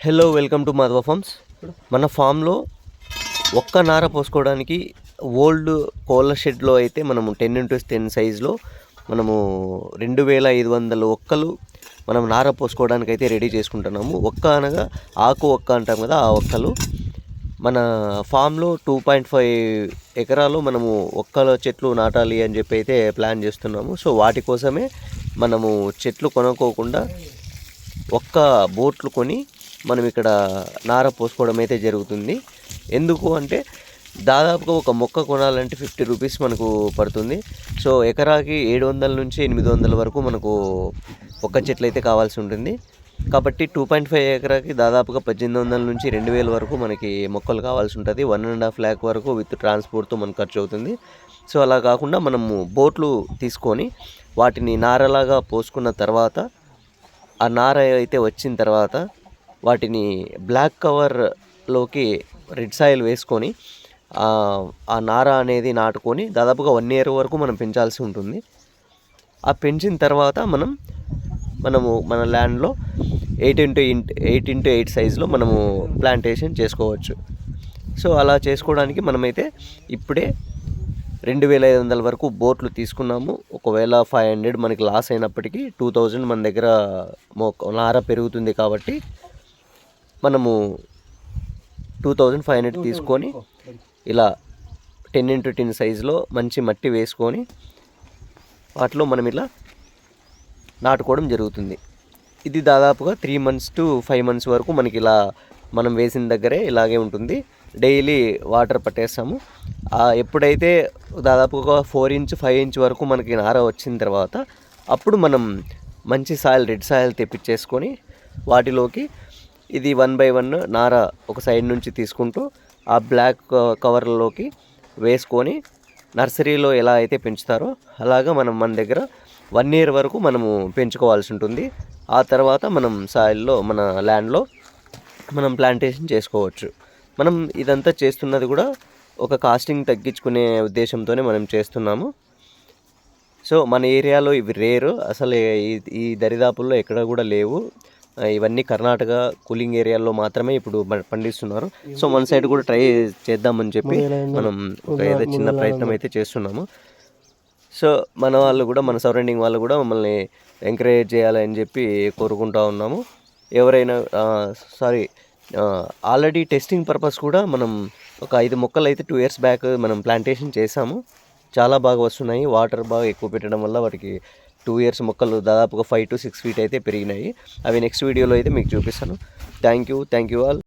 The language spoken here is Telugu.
Hello welcome to Madhava farms మన ఫామ్లో ఒక్క నార పోసుకోవడానికి ఓల్డ్ కోళ్ళ షెడ్లో అయితే మనము టెన్ ఇంటూ టెన్ సైజులో మనము రెండు వేల ఐదు వందల ఒక్కలు మనం నార పోసుకోవడానికి అయితే రెడీ చేసుకుంటున్నాము. ఒక్క అనగా ఆకు ఒక్క అంటాం కదా ఆ ఒక్కలు. మన ఫామ్లో టూ పాయింట్ ఫైవ్ ఎకరాలు మనము ఒక్కల చెట్లు నాటాలి అని చెప్పి అయితే ప్లాన్ చేస్తున్నాము. సో వాటి కోసమే మనము చెట్లు కొనుక్కోకుండా ఒక్క బోట్లు కొని మనం ఇక్కడ నార పోసుకోవడం అయితే జరుగుతుంది. ఎందుకు అంటే దాదాపుగా ఒక మొక్క కొనాలంటే ఫిఫ్టీ రూపీస్ మనకు పడుతుంది. సో ఎకరాకి ఏడు వందల నుంచి ఎనిమిది వందల వరకు మనకు ఒక్క చెట్లు అయితే కావాల్సి ఉంటుంది. కాబట్టి టూ పాయింట్ ఫైవ్ ఎకరాకి దాదాపుగా పద్దెనిమిది వందల నుంచి రెండు వేల వరకు మనకి మొక్కలు కావాల్సి ఉంటుంది. వన్ అండ్ హాఫ్ ల్యాక్ వరకు విత్ ట్రాన్స్పోర్ట్తో మనకు ఖర్చు అవుతుంది. సో అలా కాకుండా మనము బోట్లు తీసుకొని వాటిని నారలాగా పోసుకున్న తర్వాత ఆ నార అయితే వచ్చిన తర్వాత వాటిని బ్లాక్ కవర్లోకి రెడ్ సాయిల్ వేసుకొని ఆ నార అనేది నాటుకొని దాదాపుగా వన్ ఇయర్ వరకు మనం పెంచాల్సి ఉంటుంది. ఆ పెంచిన తర్వాత మనం మనము మన ల్యాండ్లో eight into eight into eight సైజులో మనము ప్లాంటేషన్ చేసుకోవచ్చు. సో అలా చేసుకోవడానికి మనమైతే ఇప్పుడే రెండు వేల ఐదు వందల వరకు బోట్లు తీసుకున్నాము. ఒకవేళ ఫైవ్ హండ్రెడ్ మనకి లాస్ అయినప్పటికీ టూ థౌజండ్ మన దగ్గర మొక్క నార పెరుగుతుంది కాబట్టి మనము టూ థౌజండ్ ఫైవ్ హండ్రెడ్ తీసుకొని ఇలా టెన్ ఇంటూ టెన్ సైజులో మంచి మట్టి వేసుకొని వాటిలో మనం ఇలా నాటుకోవడం జరుగుతుంది. ఇది దాదాపుగా three months to five months వరకు మనకి ఇలా మనం వేసిన దగ్గరే ఇలాగే ఉంటుంది. డైలీ వాటర్ పట్టేస్తాము. ఎప్పుడైతే దాదాపుగా ఫోర్ ఇంచ్ ఫైవ్ ఇంచ్ వరకు మనకి నార వచ్చిన తర్వాత అప్పుడు మనం మంచి సాయిల్ రెడ్ సాయిల్ తెప్పించేసుకొని వాటిలోకి ఇది వన్ బై వన్ నార ఒక సైడ్ నుంచి తీసుకుంటూ ఆ బ్లాక్ కవర్లోకి వేసుకొని నర్సరీలో ఎలా అయితే పెంచుతారో అలాగా మనం మన దగ్గర వన్ ఇయర్ వరకు మనము పెంచుకోవాల్సి ఉంటుంది. ఆ తర్వాత మనం సాయిల్లో మన ల్యాండ్లో మనం ప్లాంటేషన్ చేసుకోవచ్చు. మనం ఇదంతా చేస్తున్నది కూడా ఒక కాస్టింగ్ తగ్గించుకునే ఉద్దేశంతోనే మనం చేస్తున్నాము. సో మన ఏరియాలో ఇవి రేరు. అసలు ఈ- ఈ దరిదాపుల్లో ఎక్కడ కూడా లేవు. ఇవన్నీ కర్ణాటక కూలింగ్ ఏరియాలో మాత్రమే ఇప్పుడు పండిస్తున్నారు. సో మన సైడ్ కూడా ట్రై చేద్దామని చెప్పి మనం ఒక ఏదో చిన్న ప్రయత్నం అయితే చేస్తున్నాము. సో మన వాళ్ళు కూడా మన సరౌండింగ్ వాళ్ళు కూడా మమ్మల్ని ఎంకరేజ్ చేయాలని చెప్పి కోరుకుంటా ఉన్నాము. ఎవరైనా సారీ ఆల్రెడీ టెస్టింగ్ పర్పస్ కూడా మనం ఒక ఐదు మొక్కలు అయితే టూ ఇయర్స్ బ్యాక్ మనం ప్లాంటేషన్ చేసాము చాలా బాగా వస్తున్నాయి. వాటర్ బాగా ఎక్కువ పెట్టడం వల్ల వాటికి టూ ఇయర్స్ మొక్కలు దాదాపుగా ఫైవ్ టు సిక్స్ ఫీట్ అయితే పెరిగినాయి. అవి నెక్స్ట్ వీడియోలో అయితే మీకు చూపిస్తాను. Thank you thank you all